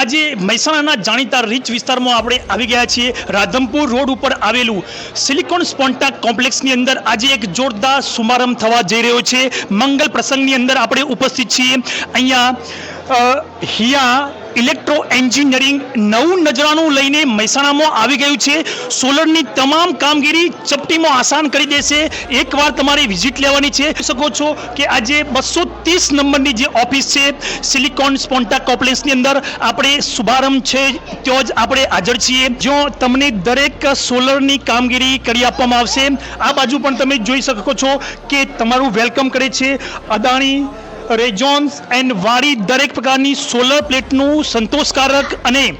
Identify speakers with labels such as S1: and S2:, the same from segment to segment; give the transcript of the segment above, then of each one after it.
S1: આજે મહેસાણાના જાણીતા રીચ વિસ્તારમાં આપણે આવી ગયા છીએ. રાધમપુર રોડ ઉપર આવેલું સિલિકોન સ્પોન્ટા કોમ્પ્લેક્સની અંદર આજે એક જોરદાર શુભારંભ થવા જઈ રહ્યો છે. મંગલ પ્રસંગની અંદર આપણે ઉપસ્થિત છીએ. અહીંયા હિયા ઇલેક્ટ્રો એન્જિનિયરિંગ નવું નજરાનું લઈને મહેસાણામાં આવી ગયું છે. સોલરની તમામ કામગીરી ચપટીમાં આસાન કરી દેશે. એકવાર તમારે વિઝિટ લેવાની છે. શકો છો કે આજે બસો ત્રીસ નંબરની જે ઓફિસ છે સિલિકોન સ્પોન્ટા કોમ્પ્લેક્સની અંદર આપણે શુભારંભ છે. ત્યાં જ આપણે હાજર છીએ. જો તમને દરેક સોલરની કામગીરી કરી આપવામાં આવશે. આ બાજુ પણ તમે જોઈ શકો છો કે તમારું વેલકમ કરે છે. અદાણી રેજોન્સ એન્ડ વાળી દરેક પ્રકારની સોલર પ્લેટનું સંતોષકારક અને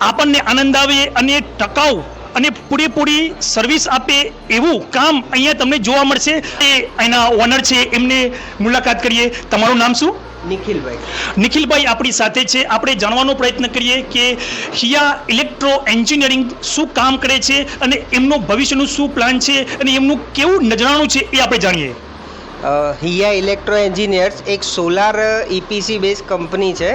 S1: આપણને આનંદ આવે અને ટકાઉ અને પૂરેપૂરી સર્વિસ આપે એવું કામ અહીંયા તમને જોવા મળશે. એ એના ઓનર છે એમને મુલાકાત કરીએ. તમારું નામ શું?
S2: નિખિલભાઈ.
S1: નિખિલભાઈ આપણી સાથે છે. આપણે જાણવાનો પ્રયત્ન કરીએ કે હિયા ઇલેક્ટ્રો એન્જિનિયરિંગ શું કામ કરે છે અને એમનું ભવિષ્યનું શું પ્લાન છે અને એમનું કેવું નજરાણું છે એ આપણે જાણીએ.
S2: હિયા ઇલેક્ટ્રો એન્જિનિયર્સ એક સોલાર ઇપીસી બેઝ કંપની છે.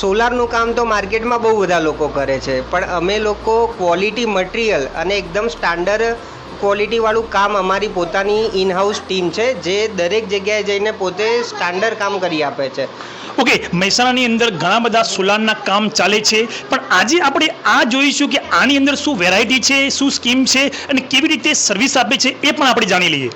S2: સોલારનું કામ તો માર્કેટમાં બહુ બધા લોકો કરે છે. પણ અમે લોકો ક્વોલિટી મટીરિયલ અને એકદમ સ્ટાન્ડર્ડ ક્વોલિટીવાળું કામ અમારી પોતાની ઇનહાઉસ ટીમ છે, જે દરેક જગ્યાએ જઈને પોતે સ્ટાન્ડર્ડ કામ કરી આપે છે.
S1: ઓકે મહેસાણાની અંદર ઘણા બધા સોલારના કામ ચાલે છે, પણ આજે આપણે આ જોઈશું કે આની અંદર શું વેરાયટી છે, શું સ્કીમ છે અને કેવી રીતે સર્વિસ આપે છે એ પણ આપણે જાણી લઈએ.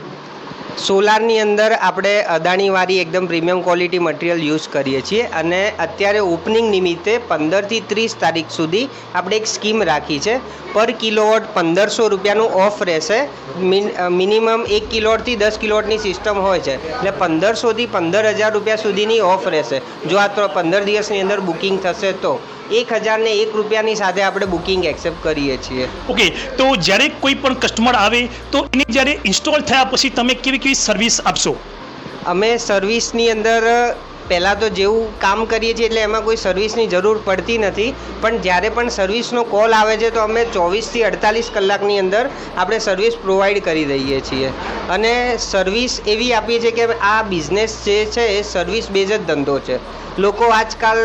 S2: સોલારની અંદર આપણે અદાણીવાળી એકદમ પ્રીમિયમ ક્વોલિટી મટીરિયલ યુઝ કરીએ છીએ અને અત્યારે ઓપનિંગ નિમિત્તે પંદરથી ત્રીસ તારીખ સુધી આપણે એક સ્કીમ રાખી છે. પર કિલોવોટ પંદરસો રૂપિયાનું ઓફ રહેશે. મિન મિનિમમ એક કિલોવોટથી દસ કિલોવોટની સિસ્ટમ હોય છે. એટલે પંદરસોથી પંદર હજાર રૂપિયા સુધીની ઓફ રહેશે. જો આ તો પંદર દિવસની અંદર બુકિંગ થશે તો. એક હજારને એક રૂપિયાની સાથે આપણે બુકિંગ એક્સેપ્ટ કરીએ છીએ.
S1: ઓકે તો જ્યારે કોઈ પણ કસ્ટમર આવે તો એને જ્યારે ઇન્સ્ટોલ થયા પછી તમે કેવી કેવી સર્વિસ આપશો?
S2: અમે સર્વિસની અંદર પહેલાં તો જેવું કામ કરીએ છીએ એટલે એમાં કોઈ સર્વિસની જરૂર પડતી નથી. પણ જ્યારે પણ સર્વિસનો કોલ આવે છે તો અમે ચોવીસથી અડતાલીસ કલાકની અંદર આપણે સર્વિસ પ્રોવાઈડ કરી દઈએ છીએ. અને સર્વિસ એવી આપીએ છીએ કે આ બિઝનેસ જે છે એ સર્વિસ બેઝ જ ધંધો છે. લોકો આજકાલ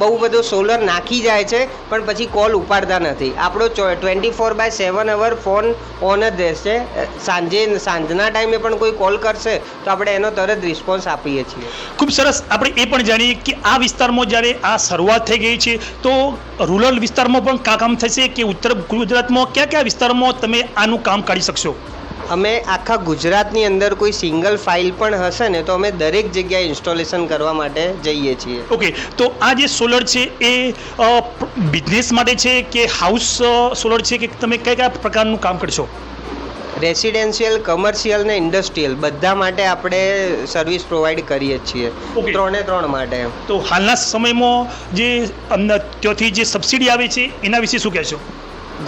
S2: બહુ બધો સોલર નાખી જાય છે, પણ પછી કોલ ઉપાડતા નથી. આપણો twenty four by seven hour phone on જ રહેશે. સાંજે, સાંજના ટાઈમે પણ કોઈ કોલ કરશે, તો આપણે એનો તરત રિસ્પોન્સ આપીએ છીએ.
S1: ખૂબ સરસ. આપણે એ પણ જાણીએ કે આ વિસ્તારમાં જ્યારે આ શરૂઆત થઈ ગઈ છે, તો રૂરલ વિસ્તારમાં પણ કામ થશે કે ઉત્તર ગુજરાતમાં? કયા કયા વિસ્તારમાં તમે આનું કામ કાઢી શકશો?
S2: અમે આખા ગુજરાતની અંદર કોઈ સિંગલ ફાઇલ પણ હશે ને તો અમે દરેક જગ્યાએ ઇન્સ્ટોલેશન કરવા માટે જઈએ છીએ.
S1: ઓકે તો આ જે સોલર છે એ બિઝનેસ માટે છે કે હાઉસ સોલર છે કે તમે કયા કયા પ્રકારનું કામ કરશો?
S2: રેસિડેન્શિયલ કમર્શિયલ ને ઇન્ડસ્ટ્રીયલ બધા માટે આપણે સર્વિસ પ્રોવાઈડ કરીએ છીએ. ત્રણે ત્રણ માટે.
S1: તો હાલના સમયમાં જે ત્યાંથી જે સબસિડી આવે છે એના વિશે શું કહેશો?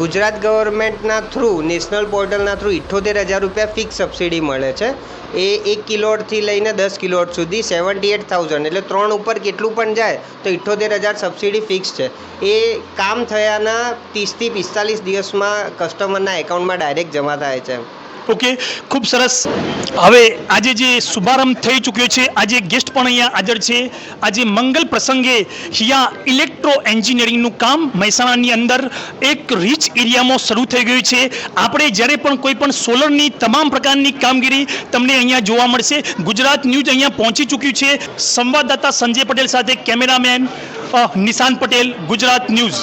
S2: ગુજરાત ગવર્મેન્ટના થ્રુ, નેશનલ પોર્ટલના થ્રુ ઇઠ્ઠોતેર હજાર રૂપિયા ફિક્સ સબસિડી મળે છે. એ એક કિલોવોટથી લઈને દસ કિલોટ સુધી સેવન્ટી એટ થાઉઝન્ડ એટલે ત્રણ ઉપર કેટલું પણ જાય તો ઇઠ્ઠોતેર હજાર સબસિડી ફિક્સ છે. એ કામ થયાના ત્રીસથી પિસ્તાલીસ દિવસમાં કસ્ટમરના એકાઉન્ટમાં ડાયરેક્ટ જમા થાય છે.
S1: ઓકે, ખૂબ સરસ. હવે આજે જે શુભારંભ થઈ ચૂક્યો છે, આજે ગેસ્ટ પણ અહીંયા હાજર છે. આજે મંગલ પ્રસંગે હિયા ઇલેક્ટ્રો એન્જિનિયરિંગનું કામ મહેસાણાની અંદર એક રીચ એરિયામાં શરૂ થઈ ગયું છે. આપણે જ્યારે પણ કોઈ પણ સોલરની તમામ પ્રકારની કામગીરી તમને અહીંયા જોવા મળશે. ગુજરાત ન્યૂઝ અહીંયા પહોંચી ચૂક્યું છે. સંવાદદાતા સંજય પટેલ સાથે કેમેરામેન નિશાન પટેલ, ગુજરાત ન્યૂઝ.